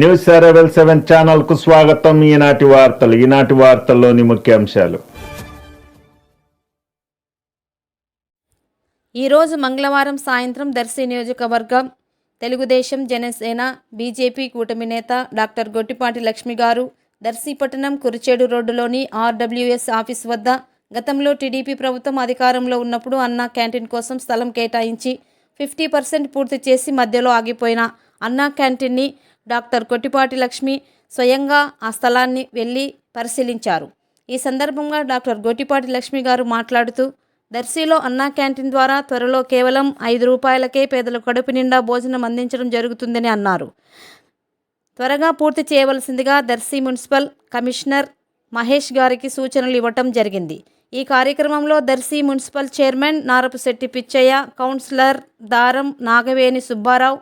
News అరవెల్ seven ఛానల్కు స్వాగతం. ఈనాటి వార్తలు ఈనాటి వార్తల్లోని ముఖ్యాంశాలు. ఈరోజు మంగళవారం సాయంత్రం దర్శి నియోజకవర్గం తెలుగుదేశం జనసేన బీజేపీ కూటమి నేత డాక్టర్ గొట్టిపాటి లక్ష్మి గారు దర్శి కురిచేడు రోడ్డులోని ఆర్డబ్ల్యూఎస్ ఆఫీస్ వద్ద గతంలో టీడీపీ ప్రభుత్వం అధికారంలో ఉన్నప్పుడు అన్నా క్యాంటీన్ కోసం స్థలం కేటాయించి ఫిఫ్టీ పర్సెంట్ పూర్తి చేసి మధ్యలో ఆగిపోయిన అన్నా క్యాంటీన్ని డాక్టర్ కొట్టిపాటి లక్ష్మి స్వయంగా ఆ స్థలాన్ని వెళ్ళి పరిశీలించారు. ఈ సందర్భంగా డాక్టర్ గొట్టిపాటి లక్ష్మి గారు మాట్లాడుతూ దర్శిలో అన్నా క్యాంటీన్ ద్వారా త్వరలో కేవలం ఐదు రూపాయలకే పేదల కడుపు నిండా భోజనం అందించడం జరుగుతుందని అన్నారు. త్వరగా పూర్తి చేయవలసిందిగా దర్శి మున్సిపల్ కమిషనర్ మహేష్ గారికి సూచనలు ఇవ్వటం జరిగింది. ఈ కార్యక్రమంలో Darsi municipal chairman Narapusetti Pichaiah councillor Daram Nagaveni Subbarao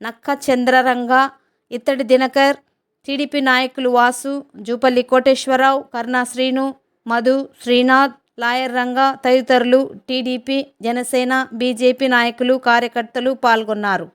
నక్క చంద్రరంగ ఇత్తడి దినకర్ టీడీపీ నాయకులు వాసు జూపల్లి కోటేశ్వరరావు కరుణా శ్రీను మధు శ్రీనాథ్ లాయర్ రంగ తదితరులు టీడీపీ జనసేన బీజేపీ నాయకులు కార్యకర్తలు పాల్గొన్నారు.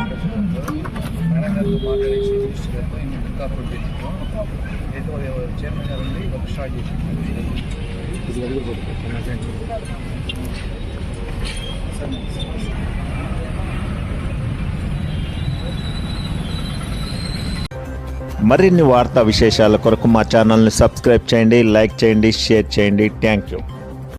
మేడం గారితో మాట్లాడేసి మినిస్టర్ గారితో ఇంకా కాపరేట్ చేసినాం ఏదో చైర్మన్ గారు ఉండి ఒక స్టార్ట్ చేసి మరిన్ని వార్తా విశేషాల కొరకు మా ఛానల్ని సబ్స్క్రైబ్ చేయండి లైక్ చేయండి షేర్ చేయండి. Thank you